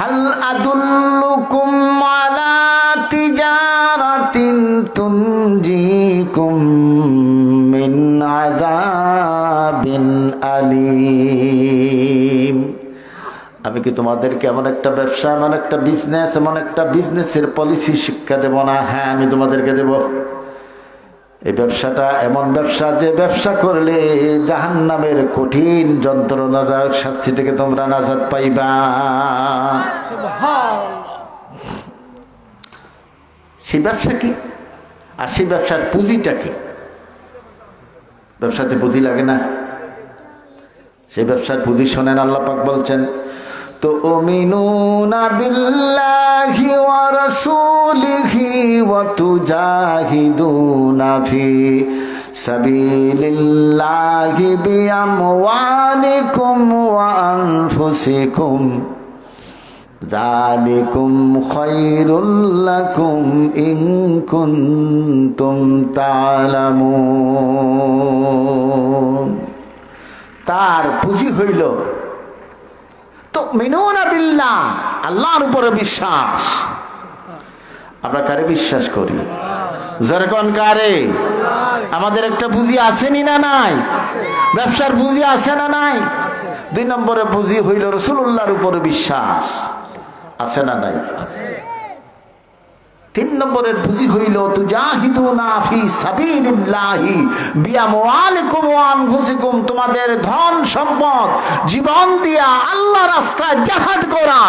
হাল আদুল্লুকুম আলা তিজারাতিন তুনজিকুম মিন আযাবিন আলিম আমি কি তোমাদেরকে এমন একটা ব্যবসা, এমন একটা বিজনেস এমন একটা বিজনেসের পলিসি শিক্ষা দেব না? হ্যাঁ আমি তোমাদেরকে দেব। এই ব্যবসাটা এমন ব্যবসা যে ব্যবসা করলে জাহান্নামের কঠিন যন্ত্রণাদায়ক শাস্তি থেকে তোমরা নাজাদ পাইবা। সেই ব্যবসা কি? আর সেই ব্যবসার পুঁজিটা কি? ব্যবসাতে পুঁজি লাগে না? সেই ব্যবসার পুঁজি শোনেন আল্লাহ পাক বলছেন তো ওমিনুনা বিল্লাহি ওয়া রাসূলিহি ওয়া তুজাহিদুনা ফি সাবিলিল্লাহি বিআমওয়ালিকুম ওয়া আনফুসিকুম ذلكم خير لكم إن كنتم تعلمون তার পুঁজি হইল তো মেনুনা বিল্লাহ আল্লাহর উপরে বিশ্বাস আমরা কারে বিশ্বাস করি? যেরকম কারে? আমাদের একটা পুঁজি আসেনি না নাই? ব্যবসার পুঁজি আছে না নাই? দুই নম্বরে পুঁজি হইল রসুল্লাহর উপরে বিশ্বাস। আছে না নাই? তিন নম্বরের পুঁজি হইল তোমাদের ধন সম্পদ, জীবন দিয়া আল্লাহ রাস্তায় জাহাদ করা।